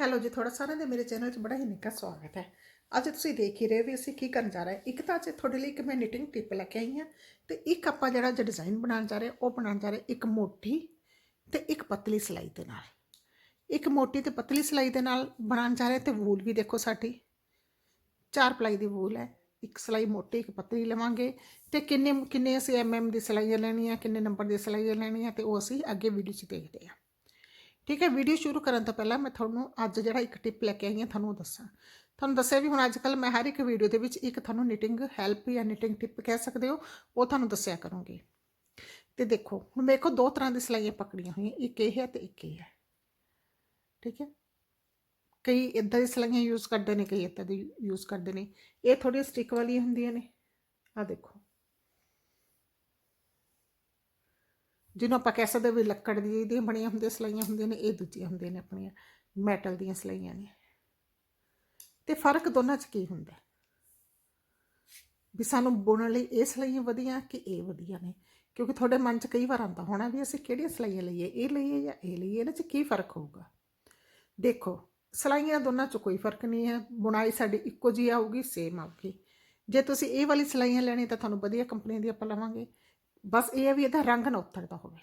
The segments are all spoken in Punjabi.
ਹੈਲੋ ਜੀ, ਤੁਹਾਡਾ ਸਾਰਿਆਂ ਦੇ ਮੇਰੇ ਚੈਨਲ 'ਚ ਬੜਾ ਹੀ ਨਿੱਘਾ ਸਵਾਗਤ ਹੈ। ਅੱਜ ਤੁਸੀਂ ਦੇਖ ਹੀ ਰਹੇ ਵੀ ਅਸੀਂ ਕੀ ਕਰਨ ਜਾ ਰਹੇ ਇੱਕ ਤਾਂ ਅੱਜ ਤੁਹਾਡੇ ਲਈ ਇੱਕ ਮੈਂ ਨਿਟਿੰਗ ਟਿਪ ਲੈ ਕੇ ਆਈ ਹਾਂ ਤੇ ਇੱਕ ਆਪਾਂ ਜਿਹੜਾ ਅੱਜ ਡਿਜ਼ਾਈਨ ਬਣਾਉਣ ਜਾ ਰਹੇ ਉਹ ਬਣਾਉਣ ਜਾ ਰਹੇ ਇੱਕ ਮੋਟੀ ਤੇ ਇੱਕ ਪਤਲੀ ਸਿਲਾਈ ਦੇ ਨਾਲ। ਇੱਕ ਮੋਟੀ ਤੇ ਪਤਲੀ ਸਿਲਾਈ ਦੇ ਨਾਲ ਬਣਾਉਣ ਜਾ ਰਹੇ ਹਾਂ ਤੇ ਵੂਲ ਵੀ ਦੇਖੋ ਸਾਡੀ। ਚਾਰ ਪਲਾਈ ਦੀ ਵੂਲ ਹੈ। ਇੱਕ ਸਿਲਾਈ ਮੋਟੀ, ਇੱਕ ਪਤਲੀ ਲਵਾਂਗੇ ਤੇ ਕਿੰਨੇ ਕਿੰਨੇ ਅਸੀਂ ਐਮਐਮ ਦੀ ਸਿਲਾਈਆਂ ਲੈਣੀਆਂ, ਕਿੰਨੇ ਨੰਬਰ ਦੀ ਸਿਲਾਈਆਂ ਲੈਣੀਆਂ ਤੇ ਉਹ ਅਸੀਂ ਅੱਗੇ ਵੀਡੀਓ 'ਚ ਦੇਖਦੇ ਹਾਂ। ਠੀਕ ਹੈ ਵੀਡੀਓ ਸ਼ੁਰੂ ਕਰਨ ਤੋਂ ਪਹਿਲਾਂ ਮੈਂ ਤੁਹਾਨੂੰ ਅੱਜ ਜਿਹੜਾ ਇੱਕ ਟਿਪ ਲੈ ਕੇ ਆਈ ਹਾਂ, ਤੁਹਾਨੂੰ ਉਹ ਦੱਸਾਂ। ਤੁਹਾਨੂੰ ਦੱਸਿਆ ਵੀ ਹੁਣ ਅੱਜ ਕੱਲ ਮੈਂ ਹਰ ਇੱਕ ਵੀਡੀਓ ਦੇ ਵਿੱਚ ਇੱਕ ਤੁਹਾਨੂੰ ਨਿਟਿੰਗ ਹੈਲਪ ਜਾਂ ਨਿਟਿੰਗ ਟਿਪ ਕਹਿ ਸਕਦੇ ਹੋ, ਉਹ ਤੁਹਾਨੂੰ ਦੱਸਿਆ ਕਰੂੰਗੀ। ਤੇ ਦੇਖੋ, ਹੁਣ ਮੇਰੇ ਕੋਲ ਦੋ ਤਰ੍ਹਾਂ ਦੀ ਸਿਲਾਈਆਂ ਪਕੜੀਆਂ ਹੋਈਆਂ, ਇੱਕ ਇਹ ਹੈ ਤੇ ਇੱਕ ਇਹ ਹੈ। ਠੀਕ ਹੈ? ਕਈ ਇਦਾਂ ਦੀ ਸਿਲਾਈਆਂ ਯੂਜ਼ ਕਰਦੇ ਨੇ, ਕਈ ਇਦਾਂ ਦੀ ਯੂਜ਼ ਕਰਦੇ ਨੇ। ਇਹ ਥੋੜੀ ਸਟਿਕ ਵਾਲੀਆਂ ਹੁੰਦੀਆਂ ਨੇ। ਆ ਦੇਖੋ। ਜਿਹਨੂੰ ਆਪਾਂ ਕਹਿ ਸਕਦੇ ਵੀ ਲੱਕੜ ਦੀ ਦੀਆਂ ਬਣੀਆਂ ਹੁੰਦੀਆਂ, ਸਿਲਾਈਆਂ ਹੁੰਦੀਆਂ ਨੇ, ਇਹ ਦੂਜੀਆਂ ਹੁੰਦੀਆਂ ਨੇ ਆਪਣੀਆਂ, ਮੈਟਲ ਦੀਆਂ ਸਿਲਾਈਆਂ ਨੇ। ਤੇ ਫ਼ਰਕ ਦੋਨਾਂ 'ਚ ਕੀ ਹੁੰਦਾ? ਵੀ ਸਾਨੂੰ ਬੁਣਨ ਲਈ ਇਹ ਸਿਲਾਈਆਂ ਵਧੀਆ ਕਿ ਇਹ ਵਧੀਆ ਨੇ? ਕਿਉਂਕਿ ਤੁਹਾਡੇ ਮਨ 'ਚ ਕਈ ਵਾਰ ਆਉਂਦਾ ਹੋਣਾ ਵੀ ਅਸੀਂ ਕਿਹੜੀਆਂ ਸਿਲਾਈਆਂ ਲਈਏ, ਇਹ ਲਈਏ ਜਾਂ ਇਹ ਲਈਏ ਇਹਨਾਂ 'ਚ ਕੀ ਫ਼ਰਕ ਹੋਊਗਾ? ਦੇਖੋ, ਸਿਲਾਈਆਂ ਦੋਨਾਂ 'ਚ ਕੋਈ ਫ਼ਰਕ ਨਹੀਂ ਹੈ, ਬੁਣਾਈ ਸਾਡੀ ਇੱਕੋ ਜਿਹੀ ਆਊਗੀ ਸੇਮ ਆਊਗੀ। ਜੇ ਤੁਸੀਂ ਇਹ ਵਾਲੀ ਸਿਲਾਈਆਂ ਲੈਣੀ ਤਾਂ ਤੁਹਾਨੂੰ ਵਧੀਆ ਕੰਪਨੀ ਦੀ ਆਪਾਂ ਲਵਾਂਗੇ। ਬਸ ਇਹ ਹੈ ਵੀ ਇਹਦਾ ਰੰਗ ਨਾ ਉਤਰਦਾ ਹੋਵੇ।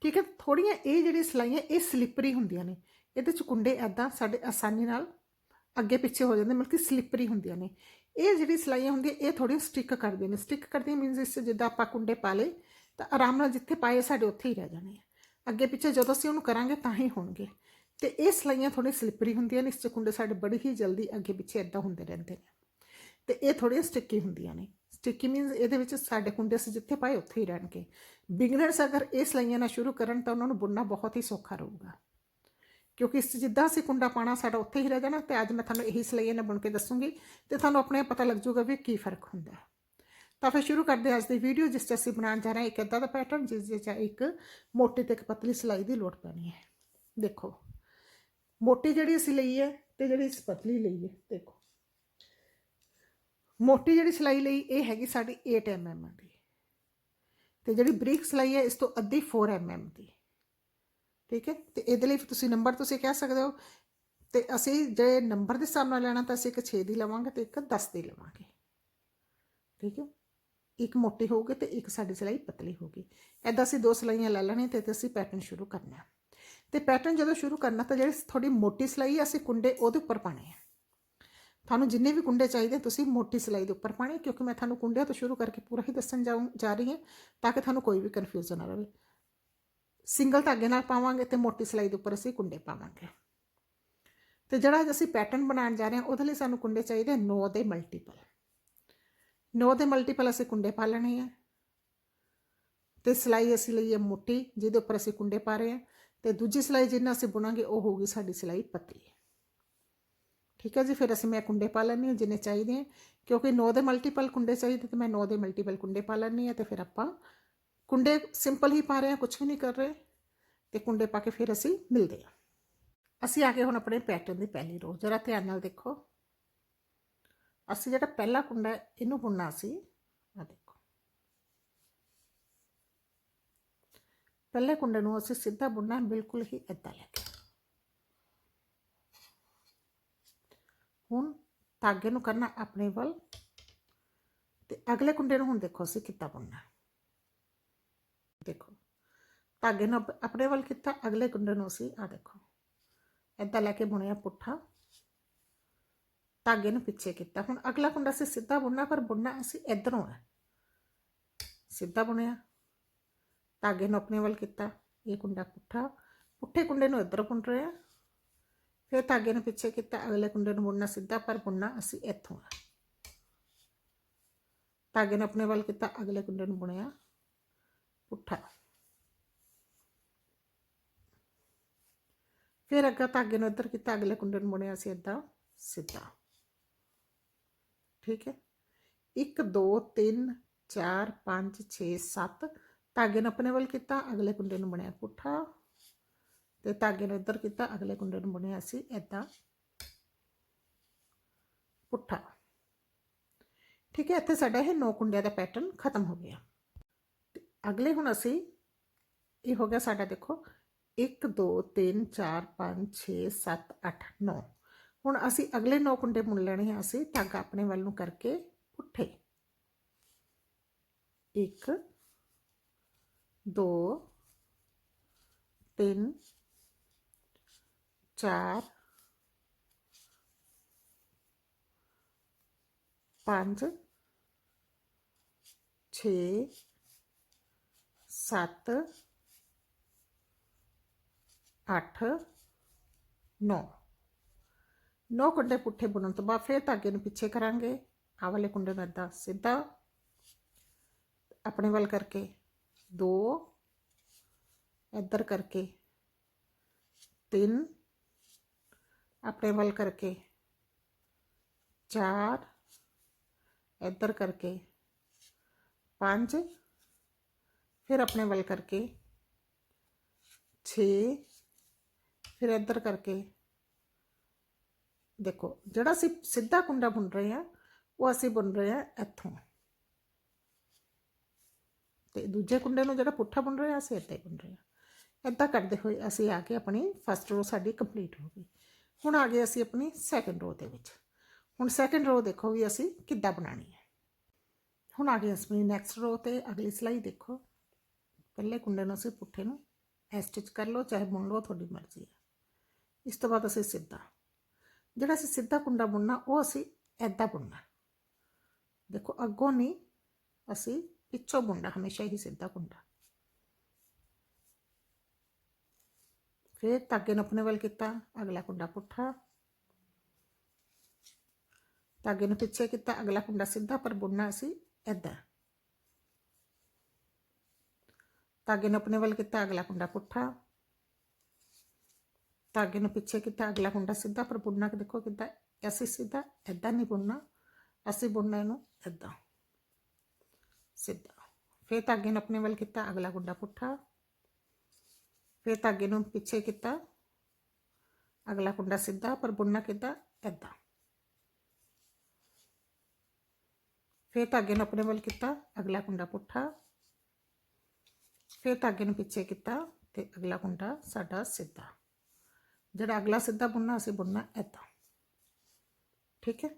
ਠੀਕ ਹੈ ਥੋੜੀਆਂ ਇਹ ਜਿਹੜੀ ਸਿਲਾਈਆਂ, ਇਹ ਸਲਿੱਪਰੀ ਹੁੰਦੀਆਂ ਨੇ। ਇਹਦੇ ਚ ਕੁੰਡੇ ਐਦਾਂ ਸਾਡੇ ਆਸਾਨੀ ਨਾਲ ਅੱਗੇ ਪਿੱਛੇ ਹੋ ਜਾਂਦੇ, ਮਤਲਬ ਕਿ ਸਲਿੱਪਰੀ ਹੁੰਦੀਆਂ ਨੇ। ਇਹ ਜਿਹੜੀ ਸਿਲਾਈਆਂ ਹੁੰਦੀਆਂ, ਇਹ ਥੋੜੀਆਂ ਸਟਿਕ ਕਰਦੇ ਨੇ। ਸਟਿਕ ਕਰਦੀਆਂ ਮੀਨਸ ਇਸ 'ਚ ਜਿੱਦਾਂ ਆਪਾਂ ਕੁੰਡੇ ਪਾ ਲਏ, ਤਾਂ ਆਰਾਮ ਨਾਲ ਜਿੱਥੇ ਪਾਏ ਸਾਡੇ ਉੱਥੇ ਹੀ ਰਹਿ ਜਾਣੇ ਆ। ਅੱਗੇ ਪਿੱਛੇ ਜਦੋਂ ਅਸੀਂ ਉਹਨੂੰ ਕਰਾਂਗੇ, ਤਾਂ ਹੀ ਹੋਣਗੇ। ਤੇ ਇਹ ਸਿਲਾਈਆਂ ਥੋੜੀ ਸਲਿੱਪਰੀ ਹੁੰਦੀਆਂ ਨੇ, ਇਸ 'ਚ ਕੁੰਡੇ ਸਾਡੇ ਬੜੀ ਹੀ ਜਲਦੀ ਅੱਗੇ ਪਿੱਛੇ ਐਦਾਂ ਹੁੰਦੇ ਰਹਿੰਦੇ ਨੇ। ਤੇ ਇਹ ਥੋੜੀਆਂ ਸਟਿੱਕੀ ਹੁੰਦੀਆਂ ਨੇ। ਸਟਿੱਕੀ ਮੀਨਸ ਇਹਦੇ ਵਿੱਚ ਸਾਡੇ ਕੁੰਡੇ ਅਸੀਂ ਜਿੱਥੇ ਪਾਏ ਉੱਥੇ ਹੀ ਰਹਿਣਗੇ। ਬਿਗਨਰਸ ਅਗਰ ਇਹ ਸਿਲਾਈਆਂ ਨਾਲ ਸ਼ੁਰੂ ਕਰਨ ਤਾਂ ਉਹਨਾਂ ਨੂੰ ਬੁਣਨਾ ਬਹੁਤ ਹੀ ਸੌਖਾ ਰਹੂਗਾ। ਕਿਉਂਕਿ ਇਸ 'ਚ ਜਿੱਦਾਂ ਅਸੀਂ ਕੁੰਡਾ ਪਾਣਾ ਸਾਡਾ ਉੱਥੇ ਹੀ ਰਹਿ ਜਾਣਾ ਤੇ ਅੱਜ ਮੈਂ ਤੁਹਾਨੂੰ ਇਹੀ ਸਿਲਾਈਆਂ ਨਾਲ ਬੁਣ ਕੇ ਦੱਸੂਗੀ ਤੇ ਤੁਹਾਨੂੰ ਆਪਣੇ ਪਤਾ ਲੱਗ ਜਾਊਗਾ ਵੀ ਕੀ ਫ਼ਰਕ ਹੁੰਦਾ ਹੈ। ਤਾਂ ਫਿਰ ਸ਼ੁਰੂ ਕਰਦੇ ਹਾਂ ਅੱਜ ਦੀ ਵੀਡੀਓ ਜਿਸ 'ਚ ਅਸੀਂ ਬਣਾਉਣ ਜਾ ਰਹੇ ਹਾਂ ਇੱਕ ਇੱਦਾਂ ਦਾ ਪੈਟਰਨ ਜਿਸ ਵਿੱਚ ਇੱਕ ਮੋਟੀ ਤੇ ਇੱਕ ਪਤਲੀ ਸਿਲਾਈ ਦੀ ਲੋੜ ਪੈਣੀ ਹੈ। ਦੇਖੋ, ਮੋਟੀ ਜਿਹੜੀ ਅਸੀਂ ਲਈ ਹੈ ਤੇ ਜਿਹੜੀ ਅਸੀਂ ਪਤਲੀ ਲਈ ਹੈ, ਦੇਖੋ। ਮੋਟੀ ਜਿਹੜੀ ਸਿਲਾਈ ਲਈ ਇਹ ਹੈਗੀ ਸਾਡੀ 8 mm ਦੀ। ਤੇ ਜਿਹੜੀ ਬਰੀਕ ਸਿਲਾਈ ਹੈ, ਇਸ ਤੋਂ ਅੱਧੀ 4 mm ਦੀ। ਠੀਕ ਹੈ? ਤੇ ਇਹਦੇ ਲਈ ਤੁਸੀਂ ਨੰਬਰ ਤੁਸੀਂ ਕਹਿ ਸਕਦੇ ਹੋ। ਤੇ ਅਸੀਂ ਜੇ ਨੰਬਰ ਦੇ ਹਿਸਾਬ ਨਾਲ ਲੈਣਾ ਤਾਂ ਅਸੀਂ ਇੱਕ 6 ਦੀ ਲਵਾਂਗੇ ਤੇ ਇੱਕ 10 ਦੀ ਲਵਾਂਗੇ। ਠੀਕ ਹੈ? ਇੱਕ ਮੋਟੀ ਹੋਊਗੀ ਤੇ ਇੱਕ ਸਾਡੀ ਸਿਲਾਈ ਪਤਲੀ ਹੋਊਗੀ। ਐਦਾਂ ਅਸੀਂ ਦੋ ਸਿਲਾਈਆਂ ਲੈ ਲੈਣੀਆਂ ਤੇ ਅਸੀਂ ਪੈਟਰਨ ਸ਼ੁਰੂ ਕਰਨਾ। ਤੇ ਪੈਟਰਨ ਜਦੋਂ ਸ਼ੁਰੂ ਕਰਨਾ ਤਾਂ ਜਿਹੜੀ ਥੋੜੀ ਮੋਟੀ ਸਿਲਾਈ ਹੈ, ਅਸੀਂ ਕੁੰਡੇ ਉਹਦੇ ਉੱਪਰ ਪਾਣੇ ਆ। ਤੁਹਾਨੂੰ ਜਿੰਨੇ ਵੀ ਕੁੰਡੇ ਚਾਹੀਦੇ, ਤੁਸੀਂ ਮੋਟੀ ਸਿਲਾਈ ਦੇ ਉੱਪਰ ਪਾਣੇ ਕਿਉਂਕਿ ਮੈਂ ਤੁਹਾਨੂੰ ਕੁੰਡਿਆਂ ਤੋਂ ਸ਼ੁਰੂ ਕਰਕੇ ਪੂਰਾ ਹੀ ਦੱਸਣ ਜਾਉਂ ਜਾ ਰਹੀ ਹਾਂ, ਤਾਂ ਕਿ ਤੁਹਾਨੂੰ ਕੋਈ ਵੀ ਕਨਫਿਊਜ਼ਨ ਨਾ ਰਹੇ ਸਿੰਗਲ ਧਾਗੇ ਨਾਲ ਪਾਵਾਂਗੇ ਤੇ ਮੋਟੀ ਸਿਲਾਈ ਦੇ ਉੱਪਰ ਅਸੀਂ ਕੁੰਡੇ ਪਾਵਾਂਗੇ। ਤੇ ਜਿਹੜਾ ਅਸੀਂ ਪੈਟਰਨ ਬਣਾਉਣ ਜਾ ਰਹੇ ਹਾਂ, ਉਹਦੇ ਲਈ ਸਾਨੂੰ ਕੁੰਡੇ ਚਾਹੀਦੇ 9 ਦੇ ਮਲਟੀਪਲ 9 ਦੇ ਮਲਟੀਪਲ ਅਸੀਂ ਕੁੰਡੇ ਪਾ ਲੈਣੇ ਆ। ਤੇ ਸਿਲਾਈ ਅਸੀਂ ਲਈ ਹੈ ਮੋਟੀ, ਜਿਹਦੇ ਉੱਪਰ ਅਸੀਂ ਕੁੰਡੇ ਪਾ ਰਹੇ ਹਾਂ। ਤੇ ਦੂਜੀ ਸਿਲਾਈ ਜਿੰਨਾ ਅਸੀਂ ਬੁਣਾਂਗੇ, ਉਹ ਹੋਊਗੀ ਸਾਡੀ ਸਿਲਾਈ ਪਤਲੀ। ਠੀਕ ਹੈ ਜੀ, ਫਿਰ ਅਸੀਂ ਮੈਂ ਕੁੰਡੇ ਪਾ ਲੈਣੀ ਹਾਂ ਜਿੰਨੇ ਚਾਹੀਦੇ ਆ ਕਿਉਂਕਿ 9 ਦੇ ਮਲਟੀਪਲ ਕੁੰਡੇ ਚਾਹੀਦੇ ਤੇ ਮੈਂ 9 ਦੇ ਮਲਟੀਪਲ ਕੁੰਡੇ ਪਾ ਲੈਣੀ ਆ ਤੇ ਫਿਰ ਆਪਾਂ ਕੁੰਡੇ ਸਿੰਪਲ ਹੀ ਪਾ ਰਹੇ ਹਾਂ ਕੁਝ ਵੀ ਨਹੀਂ ਕਰ ਰਹੇ ਤੇ ਕੁੰਡੇ ਪਾ ਕੇ ਫਿਰ ਅਸੀਂ ਮਿਲਦੇ ਹਾਂ। ਅਸੀਂ ਆ ਕੇ ਹੁਣ ਆਪਣੇ ਪੈਟਰਨ ਦੀ ਪਹਿਲੀ ਰੋ ਜਰਾ ਧਿਆਨ ਨਾਲ ਦੇਖੋ। ਅਸੀਂ ਜਿਹੜਾ ਪਹਿਲਾ ਕੁੰਡਾ ਇਹਨੂੰ ਬੁਣਨਾ ਸੀ ਆ ਦੇਖੋ। ਪਹਿਲੇ ਕੁੰਡੇ ਨੂੰ ਅਸੀਂ ਸਿੱਧਾ ਬੁਣਨਾ ਬਿਲਕੁਲ ਹੀ ਏਦਾਂ ਲੈ ਕੇ ਹੁਣ ਧਾਗੇ ਨੂੰ ਕਰਨਾ ਆਪਣੇ ਵੱਲ। ਤੇ ਅਗਲੇ ਕੁੰਡੇ ਨੂੰ ਹੁਣ ਦੇਖੋ, ਅਸੀਂ ਕਿੱਦਾਂ ਬੁਣਨਾ। ਦੇਖੋ, ਧਾਗੇ ਨੂੰ ਆਪਣੇ ਵੱਲ ਕੀਤਾ, ਅਗਲੇ ਕੁੰਡੇ ਨੂੰ ਅਸੀਂ ਆ ਦੇਖੋ। ਏਦਾਂ ਲੈ ਕੇ ਬੁਣਿਆ ਪੁੱਠਾ। ਧਾਗੇ ਨੂੰ ਪਿੱਛੇ ਕੀਤਾ। ਹੁਣ ਅਗਲਾ ਕੁੰਡਾ ਅਸੀਂ ਸਿੱਧਾ ਬੁਣਨਾ, ਪਰ ਬੁਣਨਾ ਅਸੀਂ ਇਧਰੋਂ ਹੈ ਸਿੱਧਾ ਬੁਣਿਆ। ਧਾਗੇ ਨੂੰ ਆਪਣੇ ਵੱਲ ਕੀਤਾ। ਇਹ ਕੁੰਡਾ ਪੁੱਠਾ। ਪੁੱਠੇ ਕੁੰਡੇ ਨੂੰ ਇੱਧਰ ਬੁਣ ਰਿਹਾ ਫਿਰ ਧਾਗੇ ਨੂੰ ਪਿੱਛੇ ਕੀਤਾ ਅਗਲੇ ਕੁੰਡੇ ਨੂੰ ਬੁਣਨਾ ਸਿੱਧਾ ਪਰ ਬੁਣਨਾ ਅਸੀਂ ਇੱਥੋਂ ਹੈ ਧਾਗੇ ਨੂੰ ਆਪਣੇ ਵੱਲ ਕੀਤਾ ਅਗਲੇ ਕੁੰਡੇ ਨੂੰ ਬੁਣਿਆ ਪੁੱਠਾ ਫਿਰ ਅੱਗਾ ਧਾਗੇ ਨੂੰ ਇੱਧਰ ਕੀਤਾ ਅਗਲੇ ਕੁੰਡੇ ਨੂੰ ਬੁਣਿਆ ਸੀ ਇਦਾਂ ਸਿੱਧਾ ਠੀਕ ਹੈ 1 2 3 4 5 6 7 ਧਾਗੇ ਨੂੰ ਆਪਣੇ ਵੱਲ ਕੀਤਾ ਅਗਲੇ ਕੁੰਡੇ ਨੂੰ ਬਣਿਆ ਪੁੱਠਾ ਤੇ ਧਾਗੇ ਨੂੰ ਇੱਧਰ ਕੀਤਾ, ਅਗਲੇ ਕੁੰਡੇ ਨੂੰ ਬੁਣਿਆ ਸੀ ਇਦਾਂ ਪੁੱਠਾ। ਠੀਕ ਹੈ, ਇੱਥੇ ਸਾਡਾ ਇਹ ਨੌ ਕੁੰਡਿਆਂ ਦਾ ਪੈਟਰਨ ਖਤਮ ਹੋ ਗਿਆ। ਅਗਲੇ ਹੁਣ ਅਸੀਂ, ਇਹ ਹੋ ਗਿਆ ਸਾਡਾ ਦੇਖੋ 1 2 3 4 5 6 7 8 9 ਹੁਣ ਅਸੀਂ ਅਗਲੇ 9 ਕੁੰਡੇ ਬੁਣ ਲੈਣੇ ਆ ਅਸੀਂ, ਧਾਗਾ ਆਪਣੇ ਵੱਲ ਨੂੰ ਕਰਕੇ ਪੁੱਠੇ। 1 2 3 4 5 6 7 8 9 ਨੌ ਕੁੰਡੇ ਪੁੱਠੇ ਬੁਣਨ ਤੋਂ ਬਾਅਦ ਫਿਰ ਧਾਗੇ ਨੂੰ ਪਿੱਛੇ ਕਰਾਂਗੇ ਆਹ ਵਾਲੇ ਕੁੰਡੇ ਨੂੰ ਏਦਾਂ ਸਿੱਧਾ ਆਪਣੇ ਵੱਲ ਕਰਕੇ ਦੋ ਇੱਧਰ ਕਰਕੇ ਤਿੰਨ ਆਪਣੇ ਵੱਲ ਕਰਕੇ। ਚਾਰ, ਇੱਧਰ ਕਰਕੇ। ਪੰਜ, ਫਿਰ ਆਪਣੇ ਵੱਲ ਕਰਕੇ। 6 ਫਿਰ ਇੱਧਰ ਕਰਕੇ। ਦੇਖੋ, ਜਿਹੜਾ ਅਸੀਂ ਸਿੱਧਾ ਕੁੰਡਾ ਬੁਣ ਰਹੇ ਆ ਉਹ ਅਸੀਂ ਬੁਣ ਰਹੇ ਆ ਇੱਥੋਂ। ਤੇ ਦੂਜੇ ਕੁੰਡੇ ਨੂੰ ਜਿਹੜਾ ਪੁੱਠਾ ਬੁਣ ਰਹੇ ਆ ਅਸੀਂ ਇੱਦਾਂ ਹੀ ਬੁਣ ਰਹੇ ਆ ਇੱਦਾਂ ਕਰਦੇ ਹੋਏ ਅਸੀਂ ਆ ਕੇ ਆਪਣੀ ਫਸਟ ਰੋ ਸਾਡੀ ਕੰਪਲੀਟ ਹੋ ਗਈ। ਹੁਣ ਆ ਗਏ ਅਸੀਂ ਆਪਣੀ ਸੈਕੰਡ ਰੋ ਦੇ ਵਿੱਚ। ਹੁਣ ਸੈਕੰਡ ਰੋ ਦੇਖੋ ਵੀ ਅਸੀਂ ਕਿੱਦਾਂ ਬਣਾਣੀ ਹੈ। ਹੁਣ ਆ ਗਏ ਅਸੀਂ ਨੈਕਸਟ ਰੋ ਤੇ ਅਗਲੀ ਸਿਲਾਈ ਦੇਖੋ। ਪਹਿਲੇ ਕੁੰਡੇ ਨੂੰ ਅਸੀਂ ਪੁੱਠੇ ਨੂੰ ਐ ਸਟਿਚ ਕਰ ਲਓ, ਚਾਹੇ ਬੁਣ ਲਓ, ਤੁਹਾਡੀ ਮਰਜ਼ੀ ਹੈ। ਇਸ ਤੋਂ ਬਾਅਦ ਅਸੀਂ ਸਿੱਧਾ, ਜਿਹੜਾ ਅਸੀਂ ਸਿੱਧਾ ਕੁੰਡਾ ਬੁਣਨਾ, ਉਹ ਅਸੀਂ ਐਦਾਂ ਬੁਣਨਾ। ਦੇਖੋ, ਅੱਗੋਂ ਨਹੀਂ, ਅਸੀਂ ਪਿੱਛੋਂ ਬੁਣਨਾ, ਹਮੇਸ਼ਾ ਹੀ ਸਿੱਧਾ ਕੁੰਡਾ। ਫਿਰ ਧਾਗੇ ਨੂੰ ਆਪਣੇ ਵੱਲ ਕੀਤਾ, ਅਗਲਾ ਕੁੰਡਾ ਪੁੱਠਾ। ਧਾਗੇ ਨੂੰ ਪਿੱਛੇ ਕੀਤਾ, ਅਗਲਾ ਕੁੰਡਾ ਸਿੱਧਾ ਪਰ ਬੁਣਨਾ ਅਸੀਂ ਐਦਾਂ ਧਾਗੇ ਨੂੰ ਆਪਣੇ ਵੱਲ ਕੀਤਾ, ਅਗਲਾ ਕੁੰਡਾ ਪੁੱਠਾ। ਧਾਗੇ ਨੂੰ ਪਿੱਛੇ ਕੀਤਾ, ਅਗਲਾ ਕੁੰਡਾ ਸਿੱਧਾ ਪਰ ਬੁਣਨਾ, ਕਿ ਦੇਖੋ ਕਿੱਦਾਂ, ਅਸੀਂ ਸਿੱਧਾ ਐਦਾਂ ਨਹੀਂ ਬੁਣਨਾ, ਅਸੀਂ ਬੁਣਨਾ ਇਹਨੂੰ ਐਦਾਂ ਸਿੱਧਾ। ਫਿਰ ਧਾਗੇ ਨੂੰ ਆਪਣੇ ਵੱਲ ਕੀਤਾ, ਅਗਲਾ ਕੁੰਡਾ ਪੁੱਠਾ। ਫਿਰ ਧਾਗੇ ਨੂੰ ਪਿੱਛੇ ਕੀਤਾ। ਅਗਲਾ ਕੁੰਡਾ ਸਿੱਧਾ, ਪਰ ਬੁਣਨਾ ਕਿੱਦਾਂ? ਐਦਾਂ ਫਿਰ ਧਾਗੇ ਨੂੰ ਆਪਣੇ ਵੱਲ ਕੀਤਾ, ਅਗਲਾ ਕੁੰਡਾ ਪੁੱਠਾ। ਫਿਰ ਧਾਗੇ ਨੂੰ ਪਿੱਛੇ ਕੀਤਾ ਤੇ ਅਗਲਾ ਕੁੰਡਾ ਸਾਡਾ ਸਿੱਧਾ। ਜਿਹੜਾ ਅਗਲਾ ਸਿੱਧਾ ਬੁਣਨਾ, ਅਸੀਂ ਬੁਣਨਾ ਐਦਾਂ ਠੀਕ ਹੈ?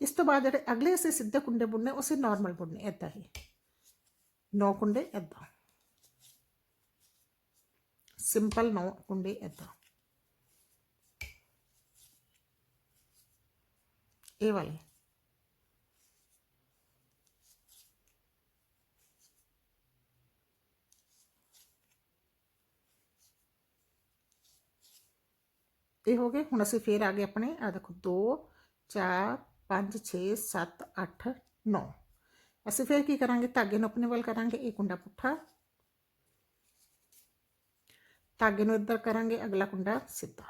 ਇਸ ਤੋਂ ਬਾਅਦ ਜਿਹੜੇ ਅਗਲੇ ਅਸੀਂ ਸਿੱਧੇ ਕੁੰਡੇ ਬੁਣਨੇ ਉਹ ਅਸੀਂ ਨਾਰਮਲ ਬੁਣਨੇ ਐਦਾਂ ਹੀ। ਨੌ ਕੁੰਡੇ ਐਦਾਂ ਸਿੰਪਲ ਨੌ ਕੁੰਡੇ ਐਦਾਂ ਇਹ ਵਾਲੇ ਇਹ ਹੋ ਗਏ, ਹੁਣ ਅਸੀਂ ਫੇਰ ਆ ਗਏ ਆਪਣੇ ਆ ਦੇਖੋ 2 4 5 6 7 8 9 ਅਸੀਂ ਫੇਰ ਕੀ ਕਰਾਂਗੇ? ਧਾਗੇ ਨੂੰ ਆਪਣੇ ਵੱਲ ਕਰਾਂਗੇ, ਇਹ ਕੁੰਡਾ ਪੁੱਠਾ। ਧਾਗੇ ਨੂੰ ਇੱਧਰ ਕਰਾਂਗੇ, ਅਗਲਾ ਕੁੰਡਾ ਸਿੱਧਾ।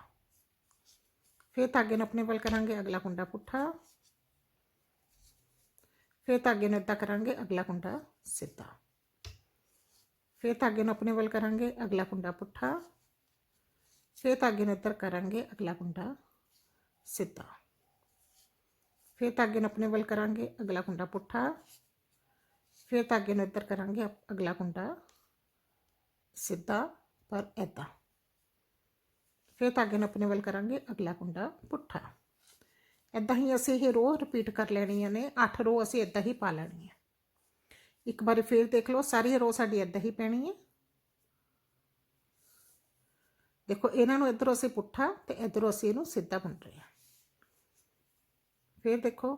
ਫਿਰ ਧਾਗੇ ਨੂੰ ਆਪਣੇ ਵੱਲ ਕਰਾਂਗੇ, ਅਗਲਾ ਕੁੰਡਾ ਪੁੱਠਾ। ਫਿਰ ਧਾਗੇ ਨੂੰ ਇੱਦਾਂ ਕਰਾਂਗੇ, ਅਗਲਾ ਕੁੰਡਾ ਸਿੱਧਾ। ਫਿਰ ਧਾਗੇ ਨੂੰ ਆਪਣੇ ਵੱਲ ਕਰਾਂਗੇ, ਅਗਲਾ ਕੁੰਡਾ ਪੁੱਠਾ। ਫਿਰ ਧਾਗੇ ਨੂੰ ਇੱਧਰ ਕਰਾਂਗੇ, ਅਗਲਾ ਕੁੰਡਾ ਸਿੱਧਾ। ਫਿਰ ਧਾਗੇ ਨੂੰ ਆਪਣੇ ਵੱਲ ਕਰਾਂਗੇ, ਅਗਲਾ ਕੁੰਡਾ ਪੁੱਠਾ। ਫਿਰ ਧਾਗੇ ਨੂੰ ਇੱਧਰ ਕਰਾਂਗੇ ਅਗਲਾ ਕੁੰਡਾ ਸਿੱਧਾ। ਪਰ ਐਦਾਂ ਫਿਰ ਧਾਗੇ ਨੂੰ ਆਪਣੇ ਵੱਲ ਕਰਾਂਗੇ, ਅਗਲਾ ਕੁੰਡਾ ਪੁੱਠਾ। ਐਦਾਂ ਹੀ ਅਸੀਂ ਇਹ ਰੋ ਰਿਪੀਟ ਕਰ ਲੈਣੀਆਂ ਨੇ 8 ਰੋ ਅਸੀਂ ਐਦਾਂ ਹੀ ਪਾ ਲੈਣੀਆਂ। ਇੱਕ ਵਾਰੀ ਫੇਰ ਦੇਖ ਲਓ, ਸਾਰੀ ਰੋ ਸਾਡੀ ਐਦਾਂ ਹੀ ਪੈਣੀ ਹੈ। ਦੇਖੋ, ਇਹਨਾਂ ਨੂੰ ਇਧਰੋਂ ਅਸੀਂ ਪੁੱਠਾ ਤੇ ਇਧਰੋਂ ਅਸੀਂ ਇਹਨੂੰ ਸਿੱਧਾ ਬਣ ਰਹੇ ਹਾਂ। ਫਿਰ ਦੇਖੋ,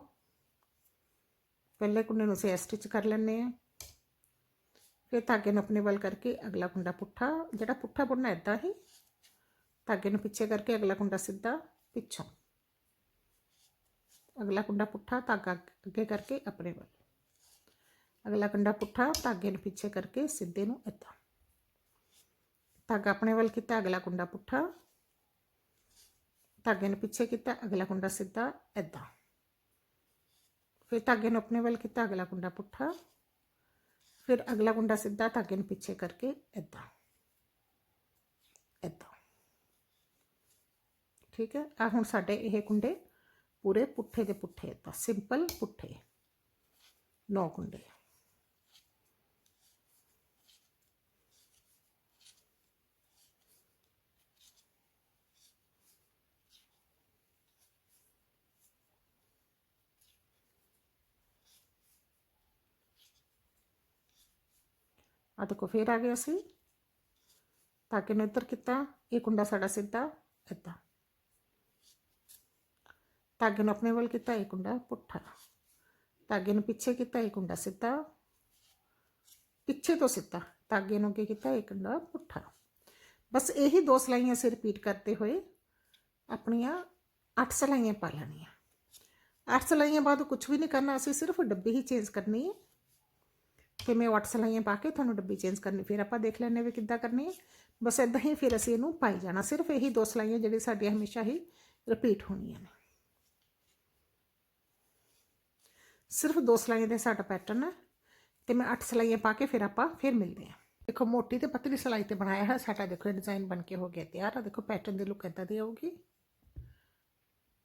ਪਹਿਲੇ ਕੁੰਡੇ ਨੂੰ ਅਸੀਂ ਸਟਿਚ ਕਰ ਲੈਣੇ ਆ ਫਿਰ ਧਾਗੇ ਨੂੰ ਆਪਣੇ ਵੱਲ ਕਰਕੇ ਅਗਲਾ ਕੁੰਡਾ ਪੁੱਠਾ, ਜਿਹੜਾ ਪੁੱਠਾ ਬੁਣਨਾ ਇਦਾਂ ਹੀ, ਧਾਗੇ ਨੂੰ ਪਿੱਛੇ ਕਰਕੇ ਅਗਲਾ ਕੁੰਡਾ ਸਿੱਧਾ ਪਿੱਛੋਂ। ਅਗਲਾ ਕੁੰਡਾ ਪੁੱਠਾ, ਧਾਗਾ ਅੱਗੇ ਕਰਕੇ ਆਪਣੇ ਵੱਲ। ਅਗਲਾ ਕੁੰਡਾ ਪੁੱਠਾ, ਧਾਗੇ ਨੂੰ ਪਿੱਛੇ ਕਰਕੇ ਸਿੱਧੇ ਨੂੰ ਇਦਾਂ ਧਾਗਾ ਆਪਣੇ ਵੱਲ ਕੀਤਾ, ਅਗਲਾ ਕੁੰਡਾ ਪੁੱਠਾ। ਧਾਗੇ ਨੂੰ ਪਿੱਛੇ ਕੀਤਾ, ਅਗਲਾ ਕੁੰਡਾ ਸਿੱਧਾ ਐਦਾਂ ਫਿਰ ਧਾਗੇ ਨੂੰ ਆਪਣੇ ਵੱਲ ਕੀਤਾ, ਅਗਲਾ ਕੁੰਡਾ ਪੁੱਠਾ। ਫਿਰ ਅਗਲਾ ਕੁੰਡਾ ਸਿੱਧਾ ਧਾਗੇ ਨੂੰ ਪਿੱਛੇ ਕਰਕੇ ਐਦਾਂ ਐਦਾਂ ਠੀਕ ਹੈ ਆ ਹੁਣ ਸਾਡੇ ਇਹ ਕੁੰਡੇ ਪੂਰੇ ਪੁੱਠੇ ਦੇ ਪੁੱਠੇ ਤਾਂ ਸਿੰਪਲ ਪੁੱਠੇ ਨੌ ਕੁੰਡੇ ਆ ਦੇਖੋ ਫੇਰ ਆ ਗਏ ਅਸੀਂ ਧਾਗੇ ਨੂੰ ਇੱਧਰ ਕੀਤਾ ਇਹ ਕੁੰਡਾ ਸਾਡਾ ਸਿੱਧਾ ਇੱਦਾਂ ਧਾਗੇ ਨੂੰ ਆਪਣੇ ਵੱਲ ਕੀਤਾ ਇਹ ਕੁੰਡਾ ਪੁੱਠਾ ਧਾਗੇ ਨੂੰ ਪਿੱਛੇ ਕੀਤਾ ਇਹ ਕੁੰਡਾ ਸਿੱਧਾ ਪਿੱਛੇ ਤੋਂ ਸਿੱਧਾ ਧਾਗੇ ਨੂੰ ਕੀ ਕੀਤਾ ਇਹ ਕੁੰਡਾ ਪੁੱਠਾ ਬਸ ਇਹੀ ਦੋ ਸਲਾਈਆਂ ਸੇ ਰਿਪੀਟ ਕਰਦੇ ਹੋਏ ਆਪਣੀਆਂ 8 ਸਲਾਈਆਂ ਪਾ ਲੈਣੀਆਂ 8 ਸਲਾਈਆਂ ਬਾਅਦ ਕੁਝ ਵੀ ਨਹੀਂ ਕਰਨਾ ਅਸੀਂ ਸਿਰਫ ਡੱਬੇ ਹੀ ਚੇਂਜ ਕਰਨੀ ਹੈ ਤੇ ਮੈਂ 8 ਸਲਾਈਆਂ ਪਾ ਕੇ ਤੁਹਾਨੂੰ ਡੱਬੀ ਚੇਂਜ ਕਰਨੀ, ਫਿਰ ਆਪਾਂ ਦੇਖ ਲੈਣੇ ਵੀ ਕਿੱਦਾਂ ਕਰਨੀ ਹੈ। ਬਸ ਇਦਾਂ ਹੀ ਫਿਰ ਅਸੀਂ ਇਹਨੂੰ ਪਾਈ ਜਾਣਾ, ਸਿਰਫ ਇਹੀ ਦੋ ਸਲਾਈਆਂ ਜਿਹੜੀ ਸਾਡੀਆਂ ਹਮੇਸ਼ਾ ਹੀ ਰਿਪੀਟ ਹੋਣੀਆਂ ਨੇ। ਸਿਰਫ ਦੋ ਸਲਾਈਆਂ ਦੇ ਸਾਡਾ ਪੈਟਰਨ ਹੈ ਤੇ ਮੈਂ 8 ਸਲਾਈਆਂ ਪਾ ਕੇ ਫਿਰ ਆਪਾਂ ਫਿਰ ਮਿਲਦੇ ਹਾਂ। ਦੇਖੋ ਮੋਟੀ ਤੇ ਪਤਲੀ ਸਲਾਈ ਤੇ ਬਣਾਇਆ ਹੈ ਸਾਡਾ ਦੇਖੋ ਡਿਜ਼ਾਈਨ ਬਣ ਕੇ ਹੋ ਗਿਆ ਤਿਆਰ ਆ। ਦੇਖੋ ਪੈਟਰਨ ਦੀ ਲੁੱਕ ਇਦਾਂ ਦੀ ਆਊਗੀ।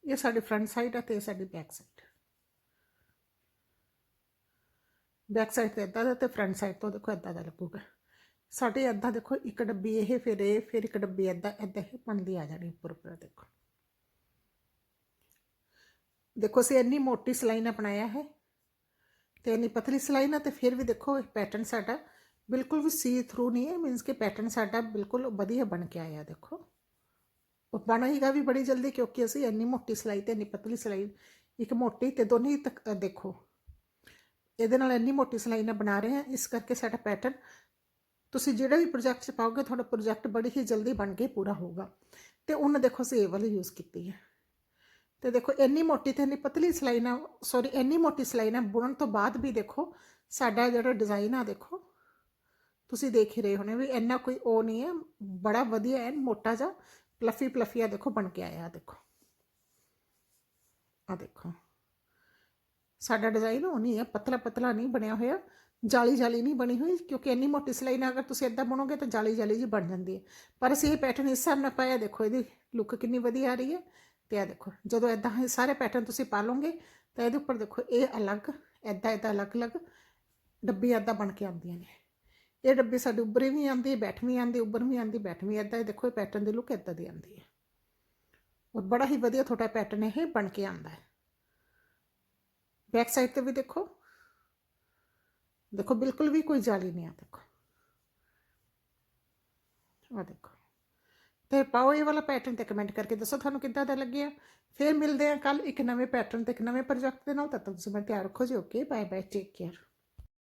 ਇਹ ਸਾਡੀ ਫਰੰਟ ਸਾਈਡ ਹੈ ਤੇ ਇਹ ਸਾਡੀ ਬੈਕ ਸਾਈਡ ਬੈਕ ਸਾਈਡ ਤੇ ਇਦਾਂ ਦਾ ਤੇ ਫਰੰਟ ਸਾਈਡ ਤੋਂ ਦੇਖੋ ਇਦਾਂ ਦਾ ਲੱਗੂਗਾ ਸਾਡੇ ਇਦਾਂ ਦੇਖੋ ਇੱਕ ਡੱਬੀ ਇਹ ਫਿਰ ਇਹ ਫਿਰ ਇੱਕ ਡੱਬੀ ਇਦਾਂ ਇਦਾਂ ਹੀ ਬਣਦੀ ਆ ਜਾਣੀ ਉੱਪਰ ਉੱਪਰ ਦੇਖੋ ਦੇਖੋ ਅਸੀਂ ਇੰਨੀ ਮੋਟੀ ਸਲਾਈ ਨਾਲ ਬਣਾਇਆ ਹੈ ਤੇ ਇੰਨੀ ਪਤਲੀ ਸਲਾਈ ਨਾਲ ਤੇ ਫਿਰ ਵੀ ਦੇਖੋ ਇਹ ਪੈਟਰਨ ਸਾਡਾ ਬਿਲਕੁਲ ਵੀ ਸੀ ਥਰੂ ਨਹੀਂ ਹੈ ਮੀਨਸ ਕਿ ਪੈਟਰਨ ਸਾਡਾ ਬਿਲਕੁਲ ਵਧੀਆ ਬਣ ਕੇ ਆਇਆ ਦੇਖੋ ਉਹ ਬਣੇਗਾ ਵੀ ਬੜੀ ਜਲਦੀ ਕਿਉਂਕਿ ਅਸੀਂ ਇੰਨੀ ਮੋਟੀ ਸਲਾਈ ਤੇ ਇੰਨੀ ਪਤਲੀ ਸਲਾਈ ਇੱਕ ਮੋਟੀ ਤੇ ਦੋਨੇ ਹੀ ਤੱਕ ਅ, ਦੇਖੋ ਇਹਦੇ ਨਾਲ ਇੰਨੀ ਮੋਟੀ ਸਿਲਾਈ ਨਾਲ ਬਣਾ ਰਹੇ ਹਾਂ, ਇਸ ਕਰਕੇ ਸਾਡਾ ਪੈਟਰਨ ਤੁਸੀਂ ਜਿਹੜਾ ਵੀ ਪ੍ਰੋਜੈਕਟ ਚ ਪਾਓਗੇ, ਤੁਹਾਡਾ ਪ੍ਰੋਜੈਕਟ ਬੜੀ ਹੀ ਜਲਦੀ ਬਣ ਕੇ ਪੂਰਾ ਹੋਊਗਾ। ਤੇ ਉਹਨਾਂ ਦੇਖੋ ਅਸੀਂ ਇਹ ਵਾਲੀ ਯੂਜ਼ ਕੀਤੀ ਹੈ। ਤੇ ਦੇਖੋ ਇੰਨੀ ਮੋਟੀ ਤੇ ਇੰਨੀ ਪਤਲੀ ਸਿਲਾਈ ਨਾਲ ਸੌਰੀ ਇੰਨੀ ਮੋਟੀ ਸਿਲਾਈ ਨਾਲ ਬੁਣਨ ਤੋਂ ਬਾਅਦ ਵੀ ਦੇਖੋ, ਸਾਡਾ ਜਿਹੜਾ ਡਿਜ਼ਾਈਨ ਆ ਦੇਖੋ, ਤੁਸੀਂ ਦੇਖ ਹੀ ਰਹੇ ਹੋਣੇ ਵੀ ਇੰਨਾ ਕੋਈ ਉਹ ਨਹੀਂ ਹੈ, ਬੜਾ ਵਧੀਆ ਐਨ ਮੋਟਾ ਜਿਹਾ ਪਲਫੀ ਪਲਫੀਆ ਦੇਖੋ ਬਣ ਕੇ ਆਇਆ ਦੇਖੋ। ਆ ਦੇਖੋ। ਸਾਡਾ ਡਿਜ਼ਾਈਨ ਉਹ ਨਹੀਂ ਹੈ, ਪਤਲਾ ਪਤਲਾ ਨਹੀਂ ਬਣਿਆ ਹੋਇਆ, ਜਾਲੀ ਜਾਲੀ ਨਹੀਂ ਬਣੀ ਹੋਈ, ਕਿਉਂਕਿ ਇੰਨੀ ਮੋਟੀ ਸਿਲਾਈ ਨਾਲ ਅਗਰ ਤੁਸੀਂ ਇਦਾਂ ਬਣੋਗੇ ਤਾਂ ਜਾਲੀ ਜਾਲੀ ਜੀ ਬਣ ਜਾਂਦੀ ਹੈ। ਪਰ ਅਸੀਂ ਇਹ ਪੈਟਰਨ ਇਸ ਹਿਸਾਬ ਨਾਲ ਪਾਇਆ, ਦੇਖੋ ਇਹਦੀ ਲੁੱਕ ਕਿੰਨੀ ਵਧੀਆ ਆ ਰਹੀ ਹੈ ਤੇ ਆ ਦੇਖੋ, ਜਦੋਂ ਇਦਾਂ ਇਹ ਸਾਰੇ ਪੈਟਰਨ ਤੁਸੀਂ ਪਾ ਲਓਗੇ ਤਾਂ ਇਹਦੇ ਉੱਪਰ ਦੇਖੋ, ਇਹ ਅਲੱਗ ਇਦਾਂ ਇਦਾਂ ਅਲੱਗ-ਅਲੱਗ ਡੱਬੀ ਇਦਾਂ ਬਣ ਕੇ ਆਉਂਦੀਆਂ ਨੇ। ਇਹ ਡੱਬੀ ਸਾਡੀ ਉੱਭਰੀ ਵੀ ਆਉਂਦੀ ਹੈ ਬੈਠ ਵੀ ਆਉਂਦੀ ਉੱਭਰ ਵੀ ਆਉਂਦੀ, ਬੈਠ ਵੀ ਇਦਾਂ ਦੇਖੋ ਇਹ ਪੈਟਰਨ ਦੀ ਲੁੱਕ ਇਦਾਂ ਦੀ ਆਉਂਦੀ ਹੈ। ਔਰ ਬੜਾ ਹੀ ਵਧੀਆ ਤੁਹਾਡਾ ਪੈਟਰਨ ਇਹ ਬਣ ਕੇ ਆਉਂਦਾ ਹੈ। ਬੈਕ ਸਾਈਡ ਤੇ ਵੀ ਦੇਖੋ ਦੇਖੋ ਬਿਲਕੁਲ ਵੀ ਕੋਈ ਜਾਲੀ ਨਹੀਂ ਆ ਦੇਖੋ ਆ ਦੇਖੋ ਤੇ ਪਾਓ ਇਹ ਵਾਲਾ ਪੈਟਰਨ ਤੇ ਕਮੈਂਟ ਕਰਕੇ ਦੱਸੋ ਤੁਹਾਨੂੰ ਕਿੱਦਾਂ ਦਾ ਲੱਗਿਆ ਫਿਰ ਮਿਲਦੇ ਹਾਂ ਕੱਲ ਇੱਕ ਨਵੇਂ ਪੈਟਰਨ ਤੇ ਇੱਕ ਨਵੇਂ ਪ੍ਰੋਜੈਕਟ ਦੇ ਨਾਲ ਤਦ ਤੱਕ ਤੁਸੀਂ ਮੈਂ ਤਿਆਰ ਰੱਖੋ ਜੀ okay bye bye take care